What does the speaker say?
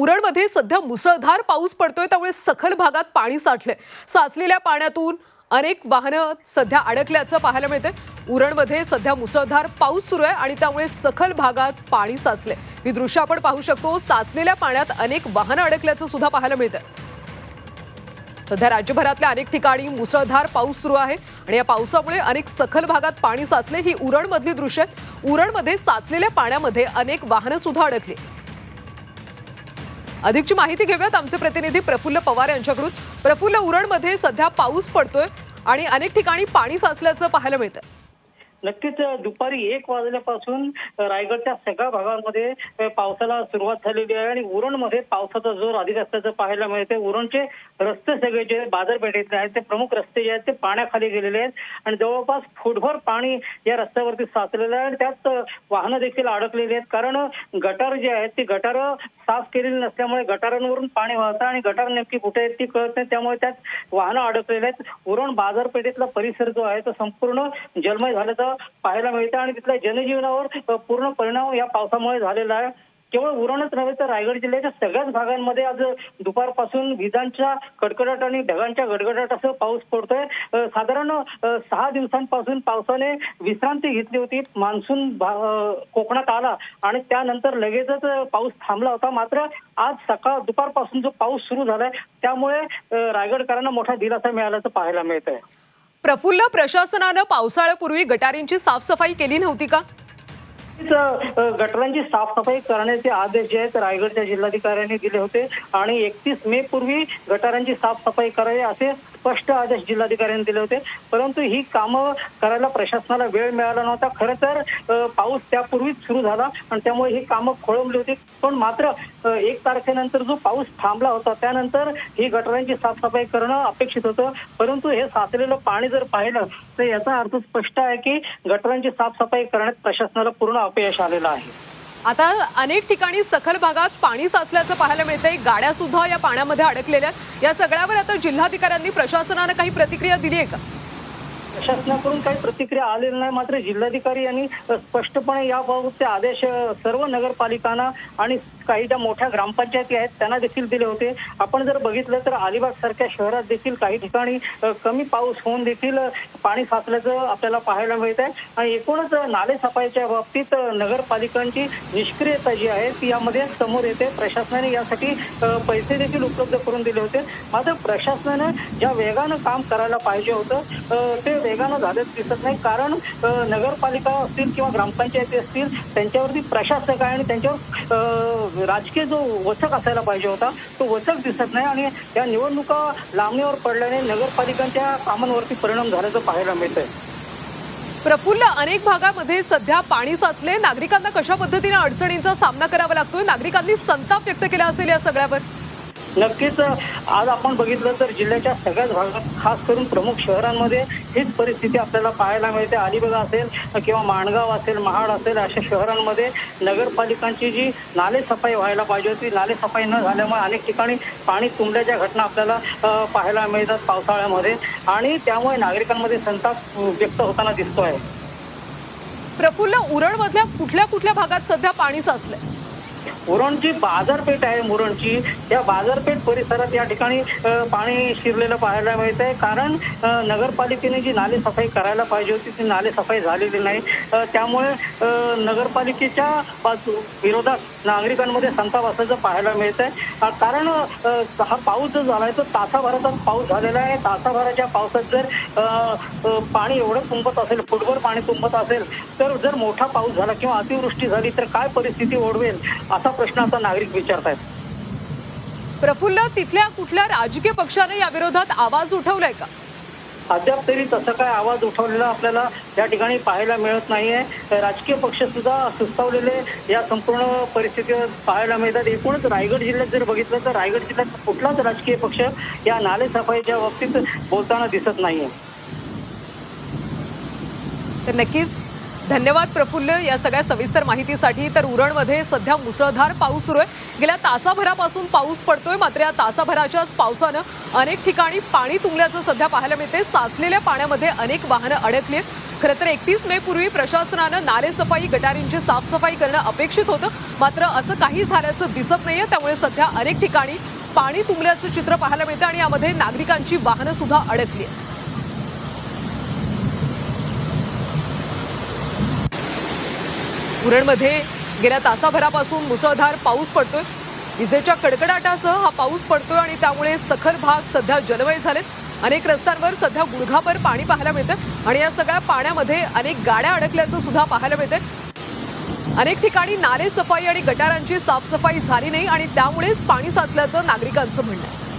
उरणमध्ये सध्या मुसळधार पाऊस पडतोय त्यामुळे सखल भागात पाणी साठलंय. साचलेल्या पाण्यातून अनेक वाहनं सध्या अडकल्याचं पाहायला मिळतंय. उरणमध्ये सध्या मुसळधार पाऊस सुरू आहे आणि त्यामुळे सखल भागात पाणी साचले ही दृश्य आपण पाहू शकतो. साचलेल्या पाण्यात अनेक वाहनं अडकल्याचं सुद्धा पाहायला मिळतंय. सध्या राज्यभरातल्या अनेक ठिकाणी मुसळधार पाऊस सुरू आहे आणि या पावसामुळे अनेक सखल भागात पाणी साचले ही उरणमधली दृश्य आहेत उरणमध्ये साचलेल्या पाण्यामध्ये अनेक वाहनं सुद्धा अडकली. अधिकची माहिती घेऊयात. आमचे प्रतिनिधी प्रफुल्ल पवार यांच्याकडून. प्रफुल्ल उरणमध्ये सध्या पाऊस पडतोय आणि अनेक ठिकाणी पाणी साचल्याचं पाहायला मिळतं नक्कीच दुपारी एक वाजल्यापासून रायगडच्या सगळ्या भागांमध्ये पावसाला सुरुवात झालेली आहे आणि उरणमध्ये पावसाचा जोर अधिक असल्याचं पाहायला मिळते. उरणचे रस्ते सगळे जे बाजारपेठेतले आहेत ते प्रमुख रस्ते जे आहेत ते पाण्याखाली गेलेले आहेत आणि जवळपास फुटभर पाणी या रस्त्यावरती साचलेलं आहे आणि त्यात वाहनं देखील अडकलेली आहेत. कारण गटार जे आहेत ती गटार साफ केलेली नसल्यामुळे गटारांवरून पाणी वाहतं आणि गटार नेमकी कुठे आहेत ती कळत नाही. त्यामुळे त्यात वाहनं अडकलेली आहेत. उरण बाजारपेठेतला परिसर जो आहे तो संपूर्ण जलमय झाल्याचा पाहायला मिळतं आणि तिथल्या जनजीवनावर पूर्ण परिणाम या पावसामुळे झालेला आहे. केवळ उरणच नव्हे तर रायगड जिल्ह्याच्या सगळ्याच भागांमध्ये आज दुपारपासून विजांच्या कडकडाट आणि ढगांच्या गडगडाट असं पाऊस पडतोय. साधारण सहा दिवसांपासून पावसाने विश्रांती घेतली होती. मान्सून कोकणात आला आणि त्यानंतर लगेचच पाऊस थांबला होता. मात्र आज सकाळ दुपारपासून जो पाऊस सुरू झालाय त्यामुळे रायगडकरांना मोठा दिलासा मिळाल्याचं पाहायला मिळतंय. प्रफुल्ल प्रशासनानं पावसाळ्यापूर्वी गटारींची साफसफाई केली नव्हती का? गटरांची गटारांची साफसफाई करण्याचे आदेश जे आहेत रायगडच्या जिल्हाधिकाऱ्यांनी दिले होते. आणि एकतीस मे पूर्वी गटारांची साफसफाई करावी असे स्पष्ट आदेश जिल्हाधिकाऱ्यांनी दिले होते. परंतु ही कामं करायला प्रशासनाला वेळ मिळाला नव्हता. खरं तर पाऊस त्यापूर्वीच सुरू झाला आणि त्यामुळे ही कामं खोळंबली होती. पण मात्र एक तारखेनंतर जो पाऊस थांबला होता त्यानंतर ही गटारांची साफसफाई करणं अपेक्षित होतं. परंतु हे साचलेलं पाणी जर पाहिलं तर याचा अर्थ स्पष्ट आहे की गटारांची साफसफाई करण्यात प्रशासनाला पूर्ण अपयश आलेलं आहे. आता अनेक ठिकाणी सखल भागात पाणी साचल्याचं पाहायला मिळतंय. गाड्या सुद्धा या पाण्यामध्ये अडकलेल्या आहेत. या सगळ्यावर आता जिल्हाधिकाऱ्यांनी प्रशासनानं काही प्रतिक्रिया दिली आहे का? प्रशासनाकडून काही प्रतिक्रिया आलेली नाही. मात्र जिल्हाधिकारी यांनी स्पष्टपणे याबाबतचे आदेश सर्व नगरपालिकांना आणि काही ज्या मोठ्या ग्रामपंचायती आहेत त्यांना देखील दिले होते. आपण जर बघितलं तर अलिबाग सारख्या शहरात देखील काही ठिकाणी कमी पाऊस होऊन देखील पाणी साचल्याचं आपल्याला पाहायला मिळत आहे आणि एकूणच नाले सफाईच्या बाबतीत नगरपालिकांची निष्क्रियता जी आहे ती यामध्ये समोर येते. प्रशासनाने यासाठी पैसे देखील उपलब्ध करून दिले होते. मात्र प्रशासनानं ज्या वेगानं काम करायला पाहिजे होतं ते वेगानं झालेच दिसत नाही. कारण नगरपालिका असतील किंवा ग्रामपंचायती असतील त्यांच्यावरती प्रशासक आहे आणि त्यांच्यावर राजकीय जो वचक असायला पाहिजे होता तो वचक दिसत नाही आणि या निवडणुका लांबणीवर पडल्याने नगरपालिकांच्या कामांवरती परिणाम झाल्याचं पाहायला मिळतंय. प्रफुल्ल अनेक भागामध्ये सध्या पाणी साचले. नागरिकांना कशा पद्धतीने अडचणींचा सामना करावा लागतोय? नागरिकांनी संताप व्यक्त केला असेल या सगळ्यावर. नक्कीच आज आपण बघितलं तर जिल्ह्याच्या सगळ्याच भागात खास करून प्रमुख शहरांमध्ये हीच परिस्थिती आपल्याला पाहायला मिळते. अलिबाग असेल किंवा माणगाव असेल महाड असेल अशा शहरांमध्ये नगरपालिकांची जी नालेसफाई व्हायला पाहिजे होती. नालेसफाई न झाल्यामुळे अनेक ठिकाणी पाणी तुंबल्याच्या घटना आपल्याला पाहायला मिळतात पावसाळ्यामध्ये. आणि त्यामुळे नागरिकांमध्ये संताप व्यक्त होताना दिसतो आहे प्रफुल्ल उरणमधल्या कुठल्या कुठल्या भागात सध्या पाणी साचलंय? मुरणची बाजारपेठ आहे मुरणची. या बाजारपेठ परिसरात या ठिकाणी पाणी शिरलेलं पाहायला मिळत आहे कारण नगरपालिकेने जी नालेसफाई करायला पाहिजे होती ती नालेसफाई झालेली नाही. त्यामुळे नगरपालिकेच्या बाजू विरोधात नागरिकांमध्ये संताप असल्याचं पाहायला मिळत आहे कारण हा पाऊस जो झालाय तो तासाभराचा पाऊस झालेला आहे. तासाभराच्या पावसात जर पाणी एवढं तुंबत असेल फुटभर पाणी तुंबत असेल तर जर मोठा पाऊस झाला किंवा अतिवृष्टी झाली तर काय परिस्थिती ओढवेल? असा प्रश्न आता नागरिक विचारतायत. प्रफुल्ल तिथल्या कुठल्या राजकीय पक्षाने या विरोधात आवाज उठवलाय का? अद्याप तरी तसं काय आवाज उठवलेला आपल्याला या ठिकाणी पाहायला मिळत नाहीये. राजकीय पक्ष सुद्धा सुस्तावलेले या संपूर्ण परिस्थितीवर पाहायला मिळतात. एकूणच रायगड जिल्ह्यात जर बघितलं तर रायगड जिल्ह्यात कुठलाच राजकीय पक्ष या नालेसफाईच्या बाबतीत बोलताना दिसत नाहीये. तर नक्कीच धन्यवाद प्रफुल्ल या सगळ्या सविस्तर माहितीसाठी. तर उरणमध्ये सध्या मुसळधार पाऊस सुरू आहे. गेल्या तासाभरापासून पाऊस पडतोय. मात्र या तासाभराच्याच पावसानं अनेक ठिकाणी पाणी तुंबल्याचं सध्या पाहायला मिळते. साचलेल्या पाण्यामध्ये अनेक वाहनं अडकली आहेत. खरं तर एकतीस मे पूर्वी प्रशासनानं नालेसफाई गटारींची साफसफाई करणं अपेक्षित होतं. मात्र असं काही झाल्याचं दिसत नाहीये. त्यामुळे सध्या अनेक ठिकाणी पाणी तुंबल्याचं चित्र पाहायला मिळतं आणि यामध्ये नागरिकांची वाहनं सुद्धा अडकली आहेत. उरणमध्ये गेल्या तासाभरापासून मुसळधार पाऊस पडतोय. विजेच्या कडकडाटासह हा पाऊस पडतोय आणि त्यामुळे सखल भाग सध्या जलमय झालेत. अनेक रस्त्यांवर सध्या गुडघाभर पाणी पाहायला मिळतं आणि या सगळ्या पाण्यामध्ये अनेक गाड्या अडकल्याचं सुद्धा पाहायला मिळतंय. अनेक ठिकाणी नाले सफाई आणि गटारांची साफसफाई झाली नाही आणि त्यामुळेच पाणी साचल्याचं नागरिकांचं म्हणणं आहे.